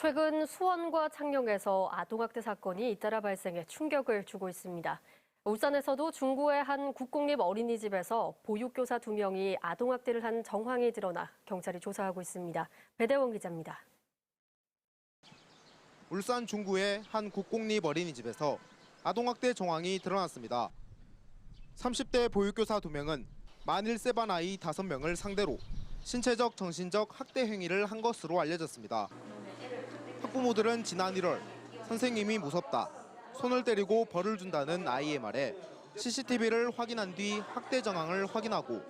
최근 수원과 창녕에서 아동학대 사건이 잇따라 발생해 충격을 주고 있습니다. 울산에서도 중구의 한 국공립 어린이집에서 보육교사 두 명이 아동학대를 한 정황이 드러나 경찰이 조사하고 있습니다. 배대원 기자입니다. 울산 중구의 한 국공립 어린이집에서 아동학대 정황이 드러났습니다. 30대 보육교사 2명은 만 1세반 아이 5명을 상대로 신체적, 정신적 학대 행위를 한 것으로 알려졌습니다. 학부모들은 지난 1월 선생님이 무섭다, 손을 때리고 벌을 준다는 아이의 말에 CCTV를 확인한 뒤 학대 정황을 확인하고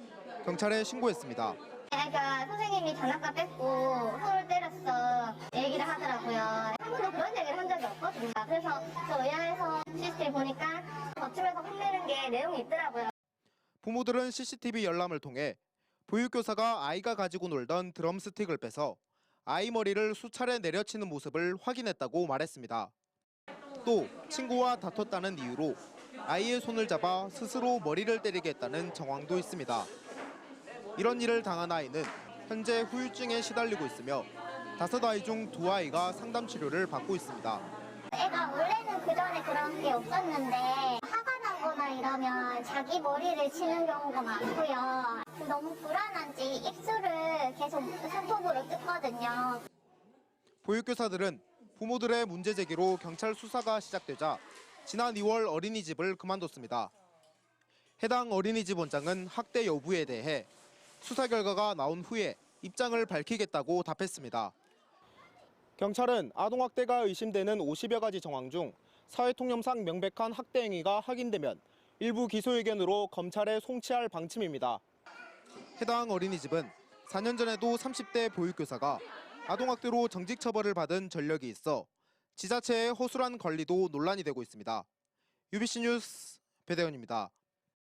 경찰에 신고했습니다. 애가 선생님이 장난감 뺏고 손을 때렸어 얘기를 하더라고요. 한 번도 그런 얘기를 한 적이 없거든요. 그래서 저 의아해서 CCTV 보니까 거침에서 혼내는 게 내용이 있더라고요. 부모들은 CCTV 열람을 통해 보육교사가 아이가 가지고 놀던 드럼스틱을 빼서 아이 머리를 수차례 내려치는 모습을 확인했다고 말했습니다. 또 친구와 다퉜다는 이유로 아이의 손을 잡아 스스로 머리를 때리게 했다는 정황도 있습니다. 이런 일을 당한 아이는 현재 후유증에 시달리고 있으며 다섯 아이 중 두 아이가 상담 치료를 받고 있습니다. 애가 원래는 그 전에 그런 게 없었는데 화가 나거나 이러면 자기 머리를 치는 경우가 많고요. 너무 불안한지 입술을 계속 손톱으로 뜯거든요. 보육교사들은 부모들의 문제 제기로 경찰 수사가 시작되자 지난 2월 어린이집을 그만뒀습니다. 해당 어린이집 원장은 학대 여부에 대해 수사 결과가 나온 후에 입장을 밝히겠다고 답했습니다. 경찰은 아동학대가 의심되는 50여 가지 정황 중 사회통념상 명백한 학대 행위가 확인되면 일부 기소 의견으로 검찰에 송치할 방침입니다. 해당 어린이집은 4년 전에도 30대 보육교사가 아동학대로 정직 처벌을 받은 전력이 있어 지자체의 허술한 관리도 논란이 되고 있습니다. UBC 뉴스 배대현입니다.